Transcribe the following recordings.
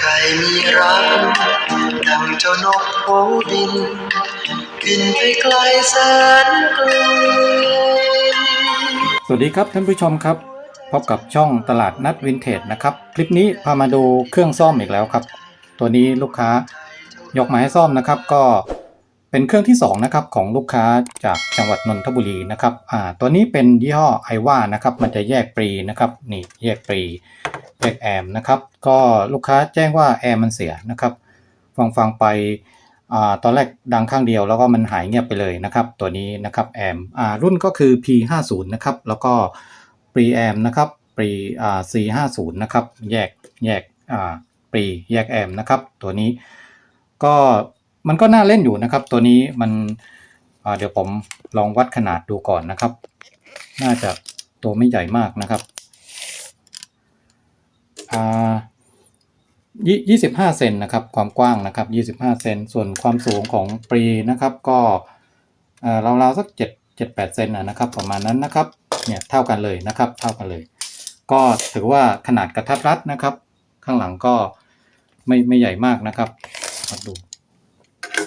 ใจมีรัก ดังเจ้านกโผบิน บินไปไกลแสนไกลสวัสดีครับท่านผู้ชมครับ พบกับช่องตลาดนัดวินเทจนะครับ คลิปนี้พามาดูเครื่องซ่อมอีกแล้วครับ ตัวนี้ลูกค้ายกมาให้ซ่อมนะครับ ก็เป็นเครื่องที่สองนะครับของลูกค้าจากจังหวัดนนทบุรีนะครับอ่าตัวนี้เป็นยี่ห้อไอว่านะครับ มันจะแยกปรีนะครับนี่แยกปรี แยกแอมนะครับก็ลูกค้าแจ้งว่าแอร์มันเสียนะครับฟังฟังไปอตอนแรกดังข้างเดียวแล้วก็มันหายเงียบไปเลยนะครับ ตัวนี้นะครับแอมรุ่นก็คือ P50 นะครับแล้วก็ปรีแอมนะครับปรีอ่า C50 นะครับแยกแยกอ่าปรีแยกแอมนะครับตัวนี้ก็มันก็น่าเล่นอยู่นะครับ ตัวนี้มันเดี๋ยวผมลองวัดขนาดดูก่อนนะครับ น่าจะตัวไม่ใหญ่มากนะครับ อ่ายี่สิบห้าเซนนะครับ ความกว้างนะครับยี่สิบห้าเซนส่วนความสูงของปรีนะครับ ก็อ่อราวๆสักเจ็ดเจ็ดแปดเซนนะนะครับ ประมาณนั้นนะครับเนี่ยเท่ากันเลยนะครับ เท่ากันเลย ก็ถือว่าขนาดกระทัดรัดนะครับ ข้างหลังก็ไม่ไม่ใหญ่มากนะครับมาดู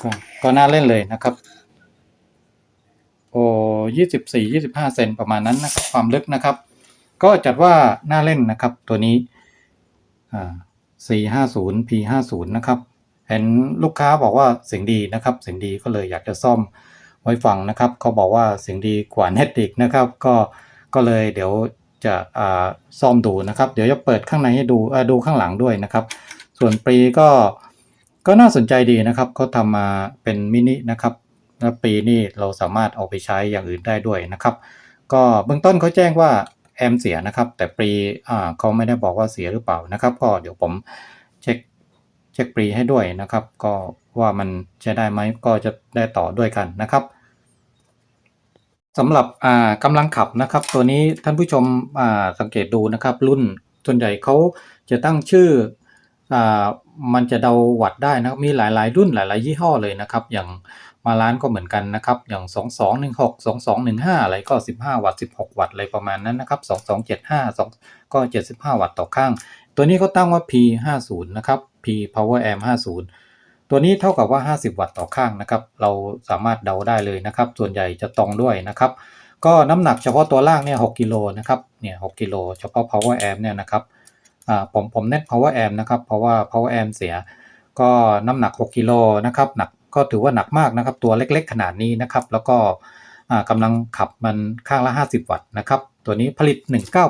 ก็ก็น่าเล่นเลยนะครับ โอ้ยี่สิบสี่ยี่สิบห้าเซนประมาณนั้นนะครับ ความลึกนะครับ ก็จัดว่าน่าเล่นนะครับ ตัวนี้ 450 P50 นะครับ เห็นลูกค้าบอกว่าเสียงดีนะครับ เสียงดีก็เลยอยากจะซ่อมไว้ฟังนะครับเขาบอกว่าเสียงดีกว่าเน็ตอีกนะครับ ก็ก็เลยเดี๋ยวจะซ่อมดูนะครับ เดี๋ยวจะเปิดข้างในให้ดูดูข้างหลังด้วยนะครับ ส่วนปรีก็ก็น่าสนใจดีนะครับเขาทำมาเป็นมินินะครับแล้วปีนี่เราสามารถเอาไปใช้อย่างอื่นได้ด้วยนะครับ ก็เบื้องต้นเขาแจ้งว่า แอมเสียนะครับ แต่ปรีอ่าเขาไม่ได้บอกว่าเสียหรือเปล่านะครับ ก็เดี๋ยวผมเช็คเช็คปรีให้ด้วยนะครับ ก็ว่ามันใช้ได้ไหมก็จะได้ต่อด้วยกันนะครับสำหรับอ่ากำลังขับนะครับ ตัวนี้ท่านผู้ชมอ่าสังเกตดูนะครับ รุ่นส่วนใหญ่เขาจะตั้งชื่ออ่ามันจะเดาวัตต์ได้นะมีหลาย ๆ รุ่นหลาย ๆ ยี่ห้อเลยนะครับ อย่าง มาร้านก็เหมือนกันนะครับ อย่าง 2216 2215 อะไรก็ 15 วัตต์ 16 วัตต์อะไรประมาณนั้นนะครับ 2275 2 ก็ 75 วัตต์ต่อข้าง ตัวนี้เขาตั้งว่า P50 นะครับ P Power Amp 50 ตัวนี้เท่ากับว่า 50 วัตต์ต่อข้างนะครับ เราสามารถเดาได้เลยนะครับ ส่วนใหญ่จะตรงด้วยนะครับ ก็น้ำหนักเฉพาะตัวล่างเนี่ย 6กิโลนะครับ เนี่ย 6กิโลเฉพาะ Power Amp เนี่ยนะครับอ่าผมผมเน้น Power Amp นะครับ เพราะว่า Power Amp เสีย ก็น้ำหนัก 6กิโลนะครับ หนัก ก็ถือว่าหนักมากนะครับ ตัวเล็กๆ ขนาดนี้นะครับ แล้วก็อ่ากำลังขับมันข้างละ 50 วัตต์นะครับ ตัวนี้ผลิต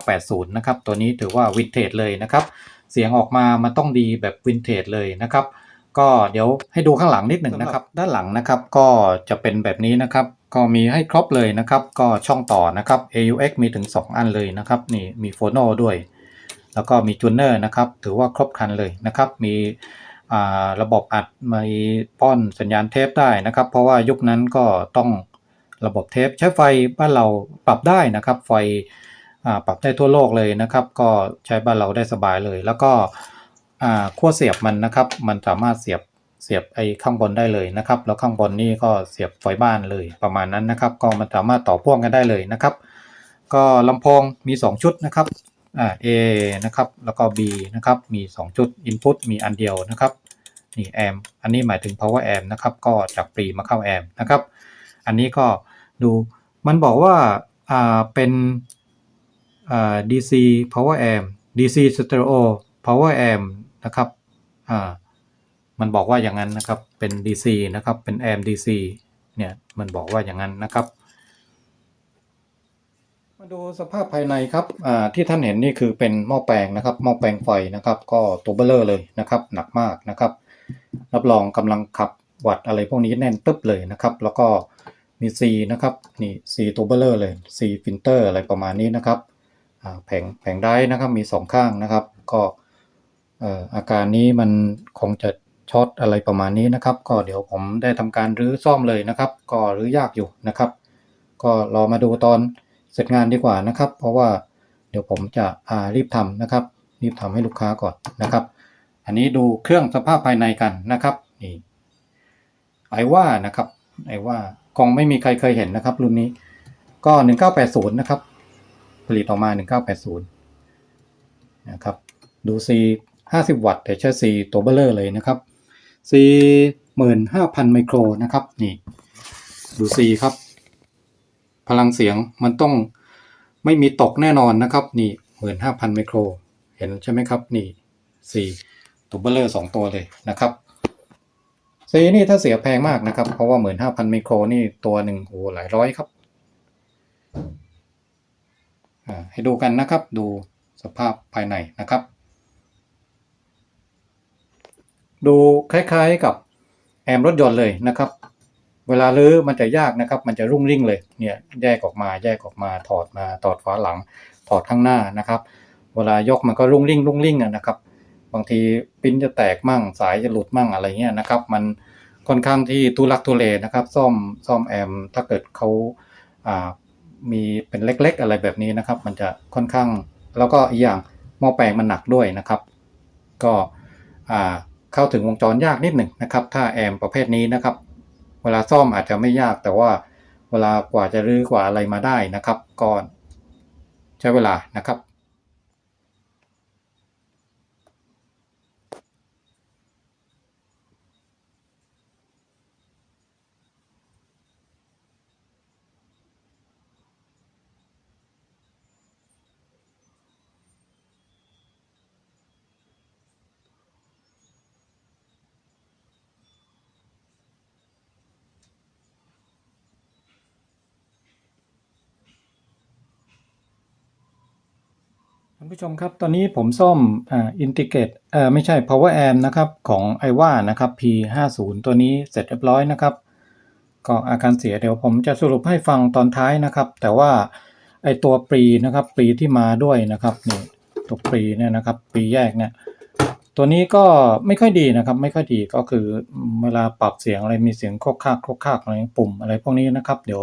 1980 นะครับ ตัวนี้ถือว่าวินเทจเลยนะครับ เสียงออกมามันต้องดีแบบวินเทจเลยนะครับ ก็เดี๋ยวให้ดูข้างหลังนิดหนึ่งนะครับ ด้านหลังนะครับก็จะเป็นแบบนี้นะครับ ก็มีให้ครบเลยนะครับ ก็ช่องต่อนะครับ AUX มีถึง 2 อันเลยนะครับ นี่มีโฟโนด้วย แล้วก็มีจูเนอร์นะครับ ถือว่าครบครันเลยนะครับ มี ระบบอัดมีป้อนสัญญาณเทปได้นะครับ เพราะว่ายุคนั้นก็ต้องระบบเทปใช้ไฟบ้านเราปรับได้นะครับ ไฟปรับได้ทั่วโลกเลยนะครับ ก็ใช้บ้านเราได้สบายเลย แล้วก็ขั้วเสียบมันนะครับ มันสามารถเสียบเสียบไอ้ข้างบนได้เลยนะครับ แล้วข้างบนนี่ก็เสียบไฟบ้านเลยประมาณนั้นนะครับ ก็มันสามารถต่อพ่วงกันได้เลยนะครับ ก็ลำโพงมี 2 ชุดนะครับอ่า A นะครับ แล้วก็ B นะครับ มี 2 ชุด Input มีอันเดียวนะครับ นี่แอมอันนี้หมายถึง power amp นะครับก็จากปรีมาเข้าแอมนะครับ อันนี้ก็ดูมันบอกว่าอ่าเป็นอ่า DC power amp DC stereo power amp นะครับอ่ามันบอกว่าอย่างนั้นนะครับเป็น DC นะครับเป็น amp DC เนี่ยมันบอกว่าอย่างนั้นนะครับมาดูสภาพภายในครับที่ท่านเห็นนี่คือเป็นหม้อแปลงนะครับหม้อแปลงไฟนะครับ ก็ตัวเบลเลอร์เลยนะครับ หนักมากนะครับ รับรองกำลังขับวัดอะไรพวกนี้แน่นตึ๊บเลยนะครับ แล้วก็มี C นะครับนี่ C ตัวเบลเลอร์เลย C ฟิลเตอร์อะไรประมาณนี้นะครับแผงแผงได้นะครับมีสองข้างนะครับ ก็อาการนี้มันคงจะช็อตอะไรประมาณนี้นะครับ ก็เดี๋ยวผมได้ทำการรื้อซ่อมเลยนะครับ ก็รื้อยากอยู่นะครับ ก็รอมาดูตอนเสร็จงานดีกว่านะครับ เพราะว่าเดี๋ยวผมจะรีบทำนะครับ รีบทำให้ลูกค้าก่อนนะครับ อันนี้ดูเครื่องสภาพภายในกันนะครับนี่ไอว่านะครับไอว่าคงไม่มีใครเคยเห็นนะครับ รุ่นนี้ก็ 1980 นะครับ ผลิตออกมา 1980 นะครับ ดู C 50 วัตต์ แต่ใช้ C ตัวเบลเลอร์เลยนะครับ C 15,000 ไมโครนะครับ นี่ ดู C ครับ พลังเสียงมันต้องไม่มีตกแน่นอนนะครับ นี่ 15,000 ไมโคร เห็นใช่ไหมครับ นี่ C ตัวเบลเลอร์สองตัวเลยนะครับ C นี่ถ้าเสียแพงมากนะครับ เพราะว่า15,000ไมโครนี่ตัวหนึ่งโอ้หลายร้อยครับให้ดูกันนะครับดูสภาพภายในนะครับ ดูคล้ายๆกับแอมรถยนต์เลยนะครับ เวลาลื้อมันจะยากนะครับ มันจะรุ่งริ่งเลยเนี่ยแยกออกมาแยกออกมาถอดมาถอดฝาหลังถอดข้างหน้านะครับ เวลายกมันก็รุ่งริ่งรุ่งริ่งนะครับ บางทีปิ้นจะแตกมั่งสายจะหลุดมั่งอะไรเงี้ยนะครับ มันค่อนข้างที่ทุลักทุเลนะครับ ซ่อมซ่อมแอมถ้าเกิดเขาอ่ามีเป็นเล็ก ๆ อะไรแบบนี้นะครับ มันจะค่อนข้างแล้วก็อีกอย่างหม้อแปลงมันหนักด้วยนะครับ ก็อ่าเข้าถึงวงจรยากนิดหนึ่งนะครับ ถ้าแอมประเภทนี้นะครับ เวลาซ่อมอาจจะไม่ยากแต่ว่าเวลากว่าจะรื้อกว่าอะไรมาได้นะครับก็ใช้เวลานะครับ ท่านผู้ชมครับตอนนี้ผมซ่อมอ่าอินทิเกตเอ่อไม่ใช่ power amp นะครับของไอว่านะครับ P50 ตัวนี้เสร็จเรียบร้อยนะครับ ก็อาการเสียเดี๋ยวผมจะสรุปให้ฟังตอนท้ายนะครับ แต่ว่าไอตัวปรีนะครับปรีที่มาด้วยนะครับนี่ตัวปรีเนี่ยนะครับปรีแยกเนี่ยตัวนี้ก็ไม่ค่อยดีนะครับ ไม่ค่อยดีก็คือเวลาปรับเสียงอะไรมีเสียงโคกคากโคกคากอะไรปุ่มอะไรพวกนี้นะครับ เดี๋ยว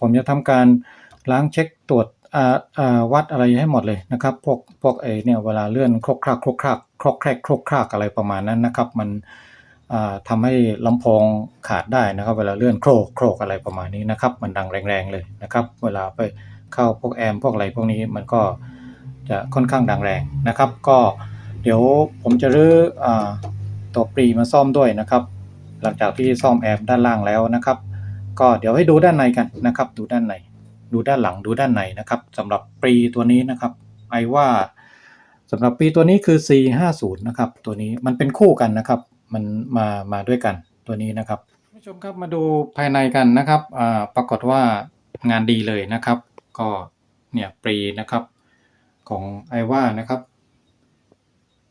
ผมจะทำการล้างเช็คตรวจ วัดอะไรให้หมดเลยนะครับ พวกพวกไอเนี่ยเวลาเลื่อนครกครากครกครากครกแครกครกครากอะไรประมาณนั้นนะครับ มันอ่าทำให้ลำโพงขาดได้นะครับ เวลาเลื่อนโครกโครกอะไรประมาณนี้นะครับ มันดังแรงๆเลยนะครับ เวลาไปเข้าพวกแอมพวกอะไรพวกนี้มันก็จะค่อนข้างดังแรงนะครับ ก็เดี๋ยวผมจะรื้อตัวปรีมาซ่อมด้วยนะครับ หลังจากที่ซ่อมแอมด้านล่างแล้วนะครับ ก็เดี๋ยวให้ดูด้านในกันนะครับ ดูด้านใน ดูด้านหลังดูด้านในนะครับสำหรับปีตัวนี้นะครับไอว่าสำหรับปีตัวนี้คือ C50 นะครับตัวนี้มันเป็นคู่กันนะครับมันมามาด้วยกันตัวนี้นะครับผู้ชมครับมาดูภายในกันนะครับอ่าปรากฏว่างานดีเลยนะครับ ก็เนี่ยปรีนะครับของไอว่านะครับ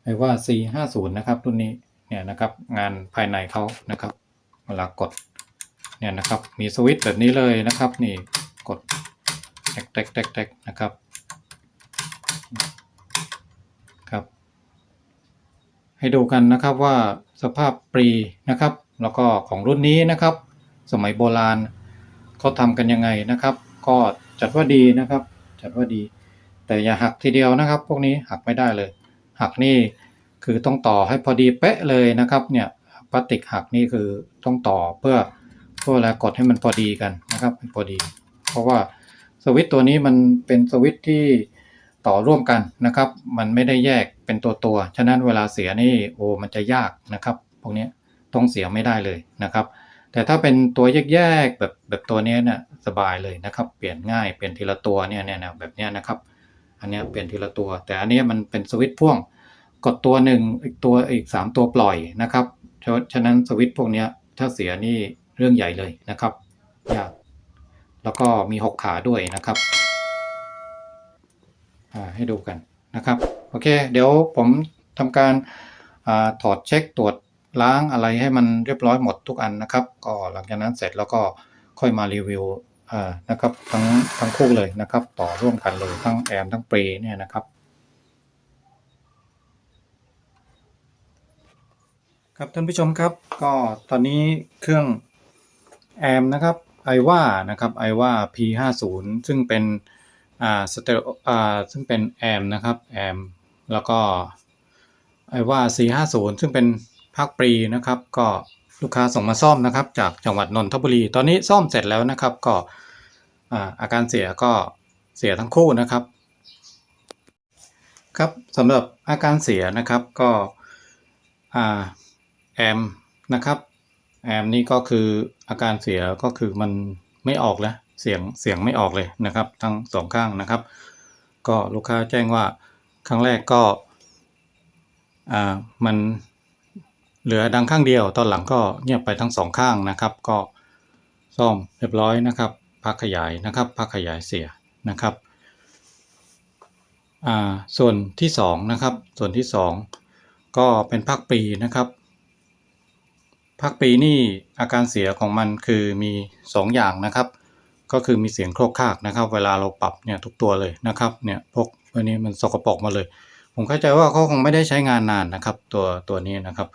ไอว่า C50 นะครับรุ่นนี้เนี่ยนะครับงานภายในเขานะครับเวลากดเนี่ยนะครับมีสวิตช์แบบนี้เลยนะครับนี่กด กแตกแตกแตกนะครับครับ ให้ดูกันนะครับว่าสภาพปรีนะครับ แล้วก็ของรุ่นนี้นะครับ สมัยโบราณเขาทำกันยังไงนะครับ ก็จัดว่าดีนะครับ จัดว่าดี แต่อย่าหักทีเดียวนะครับ พวกนี้หักไม่ได้เลย หักนี่คือต้องต่อให้พอดีเป๊ะเลยนะครับเนี่ยพลาสติกหักนี่คือต้องต่อเพื่อเพื่อเวลากดให้มันพอดีกันนะครับพอดี เพราะว่า สวิตตัวนี้มันเป็นสวิตที่ต่อร่วมกันนะครับ มันไม่ได้แยกเป็นตัวตัว ฉะนั้นเวลาเสียนี่โอ้มันจะยากนะครับ พวกนี้ต้องเสียไม่ได้เลยนะครับ แต่ถ้าเป็นตัวแยกๆแบบแบบตัวนี้เนี่ยสบายเลยนะครับ เปลี่ยนง่ายเปลี่ยนทีละตัวเนี่ยเนี่ยแบบนี้นะครับ อันนี้เปลี่ยนทีละตัว แต่อันนี้มันเป็นสวิตพ่วง กดตัวหนึ่งอีกตัวอีกสามตัวปล่อยนะครับ ฉะนั้นสวิตพวกนี้ถ้าเสียนี่เรื่องใหญ่เลยนะครับยาก แล้วก็มีหกขาด้วยนะครับให้ดูกันนะครับ โอเค เดี๋ยวผมทำการอาถอดเช็คตรวจล้างอะไรให้มันเรียบร้อยหมดทุกอันนะครับ ก็หลังจากนั้นเสร็จแล้วก็ค่อยมารีวิวนะครับทั้งทั้งคู่เลยนะครับ ต่อร่วมกันเลยทั้งแอมทั้งปรีเนี่ยนะครับครับท่านผู้ชมครับก็ตอนนี้เครื่องแอมนะครับ ไอว่านะครับไอว่า P50 ซึ่งเป็นอ่าสเตอริโออ่าซึ่งเป็นแอมนะครับแอมแล้วก็ไอว่า C50 ซึ่งเป็นภาคปรีนะครับ ก็ลูกค้าส่งมาซ่อมนะครับ จากจังหวัดนนทบุรี ตอนนี้ซ่อมเสร็จแล้วนะครับ ก็อ่าอาการเสียก็เสียทั้งคู่นะครับ ครับสำหรับอาการเสียนะครับก็อ่าแอมนะครับ แอมนี่ก็คืออาการเสียก็คือมันไม่ออกแล้วเสียงเสียงไม่ออกเลยนะครับ ทั้งสองข้างนะครับ ก็ลูกค้าแจ้งว่าครั้งแรกก็อ่ามันเหลือดังข้างเดียว ตอนหลังก็เงียบไปทั้งสองข้างนะครับ ก็ซ่อมเรียบร้อยนะครับพักขยายนะครับพักขยายเสียนะครับอ่าส่วนที่สองนะครับส่วนที่สองก็เป็นภาคปีนะครับ ภาคปีนี่อาการเสียของมันคือมีสองอย่างนะครับ ก็คือมีเสียงโครกคากนะครับ เวลาเราปรับเนี่ยทุกตัวเลยนะครับเนี่ยพวกตัวนี้มันสกปรกมาเลย ผมเข้าใจว่าเขาคงไม่ได้ใช้งานนานนะครับ ตัวตัวนี้นะครับ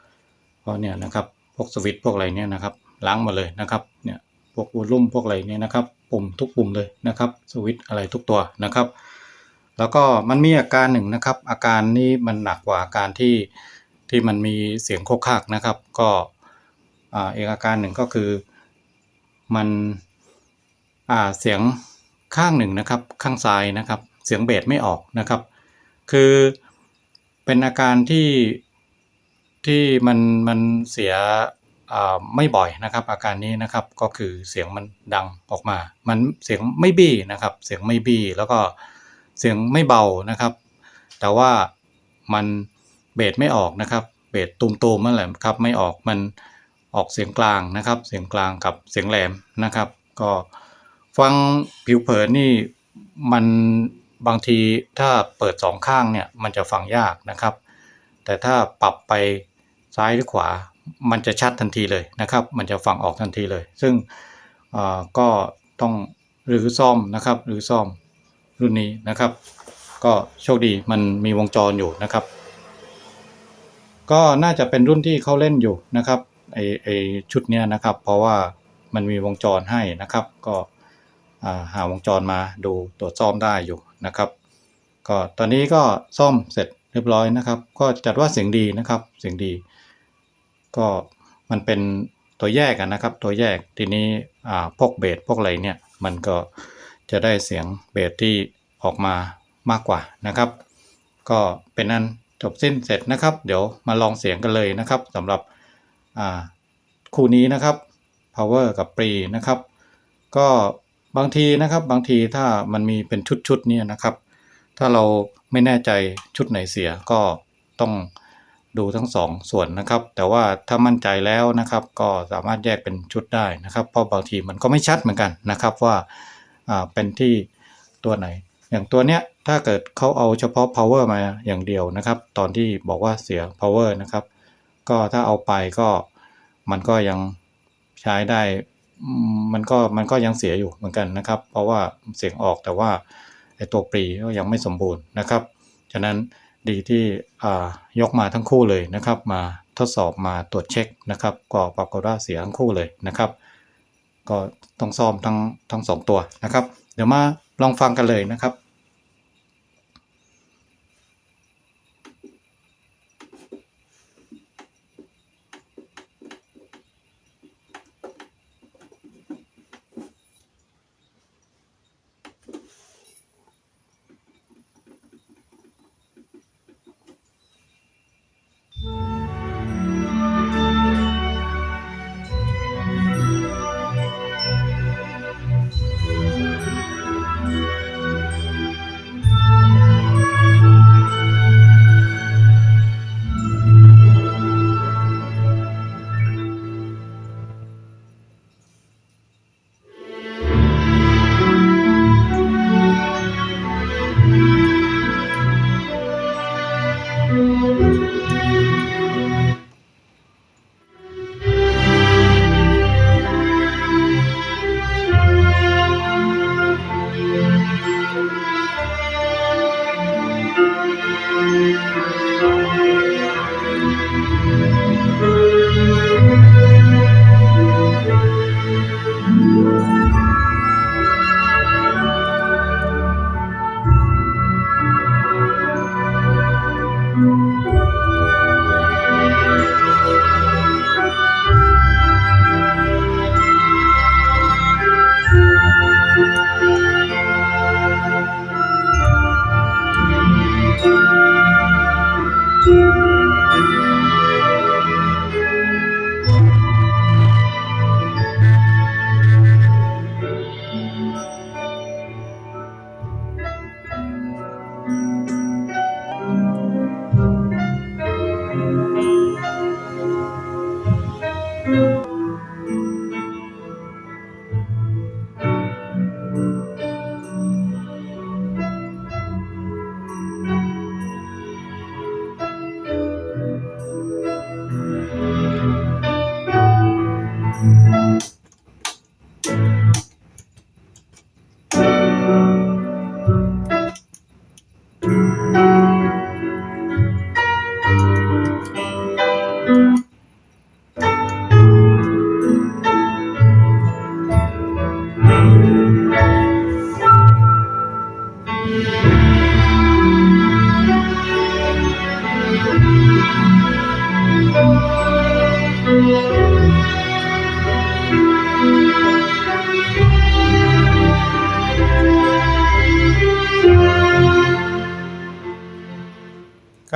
เพราะเนี่ยนะครับพวกสวิตช์พวกอะไรเนี่ยนะครับล้างมาเลยนะครับเนี่ยพวกวอลลุ่มพวกอะไรเนี่ยนะครับปุ่มทุกปุ่มเลยนะครับสวิตช์อะไรทุกตัวนะครับ แล้วก็มันมีอาการหนึ่งนะครับ อาการนี้มันหนักกว่าอาการที่ที่มันมีเสียงโคกคากนะครับ ก็ อ่าอีกอาการหนึ่งก็คือมันอ่าเสียงข้างหนึ่งนะครับข้างซ้ายนะครับ เสียงเบสไม่ออกนะครับ คือเป็นอาการที่ที่มันมันเสียอ่าไม่บ่อยนะครับ อาการนี้นะครับก็คือเสียงมันดังออกมา มันเสียงไม่บี้นะครับ เสียงไม่บี้แล้วก็เสียงไม่เบานะครับ แต่ว่ามันเบสไม่ออกนะครับ เบสตูมๆนั่นแหละครับไม่ออกมัน ออกเสียงกลางนะครับ เสียงกลางกับเสียงแหลมนะครับ ก็ฟังผิวเผินนี่มันบางทีถ้าเปิดสองข้างเนี่ยมันจะฟังยากนะครับ แต่ถ้าปรับไปซ้ายหรือขวา มันจะชัดทันทีเลยนะครับ มันจะฟังออกทันทีเลย ซึ่งก็ต้องหรือซ่อมนะครับหรือซ่อมรุ่นนี้นะครับ ก็โชคดีมันมีวงจรอยู่นะครับ ก็น่าจะเป็นรุ่นที่เขาเล่นอยู่นะครับ ไอไอชุดเนี้ยนะครับ เพราะว่ามันมีวงจรให้นะครับ ก็หาวงจรมาดูตรวจซ่อมได้อยู่นะครับ ก็ตอนนี้ก็ซ่อมเสร็จเรียบร้อยนะครับ ก็จัดว่าเสียงดีนะครับเสียงดี ก็มันเป็นตัวแยกนะครับ ตัวแยกทีนี้พวกเบสพวกอะไรเนี่ยมันก็จะได้เสียงเบสที่ออกมามากกว่านะครับ ก็เป็นอันจบสิ้นเสร็จนะครับ เดี๋ยวมาลองเสียงกันเลยนะครับสำหรับ คู่นี้นะครับ power กับ pre นะครับ ก็บางทีนะครับบางทีถ้ามันมีเป็นชุดๆเนี่ยนะครับ ถ้าเราไม่แน่ใจชุดไหนเสียก็ต้องดูทั้งสองส่วนนะครับ แต่ว่าถ้ามั่นใจแล้วนะครับ ก็สามารถแยกเป็นชุดได้นะครับ เพราะบางทีมันก็ไม่ชัดเหมือนกันนะครับว่าอ่าเป็นที่ตัวไหน อย่างตัวเนี้ยถ้าเกิดเขาเอาเฉพาะ power มาอย่างเดียวนะครับ ตอนที่บอกว่าเสีย power นะครับ ก็ถ้าเอาไปก็มันก็ยังใช้ได้มันก็มันก็ยังเสียอยู่เหมือนกันนะครับ เพราะว่าเสียงออกแต่ว่าไอตัวปรีก็ยังไม่สมบูรณ์นะครับ ฉะนั้นดีที่ยกมาทั้งคู่เลยนะครับ มาทดสอบมาตรวจเช็คนะครับ ก็ปรากฏว่าเสียทั้งคู่เลยนะครับ ก็ต้องซ่อมทั้งทั้งสองตัวนะครับ เดี๋ยวมาลองฟังกันเลยนะครับ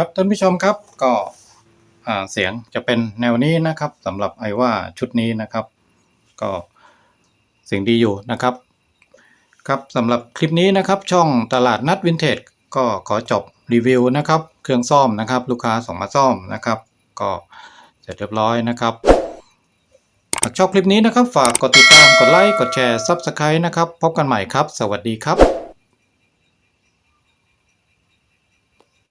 ครับท่านผู้ชมครับก็เสียงจะเป็นแนวนี้นะครับสำหรับไอว่าชุดนี้นะครับ ก็เสียงดีอยู่นะครับ ครับสำหรับคลิปนี้นะครับ ช่องตลาดนัดวินเทจก็ขอจบรีวิวนะครับเครื่องซ่อมนะครับ ลูกค้าส่งมาซ่อมนะครับ ก็เสร็จเรียบร้อยนะครับหากชอบคลิปนี้นะครับ ฝากกดติดตามกดไลค์กดแชร์ Subscribe นะครับ พบกันใหม่ครับ สวัสดีครับ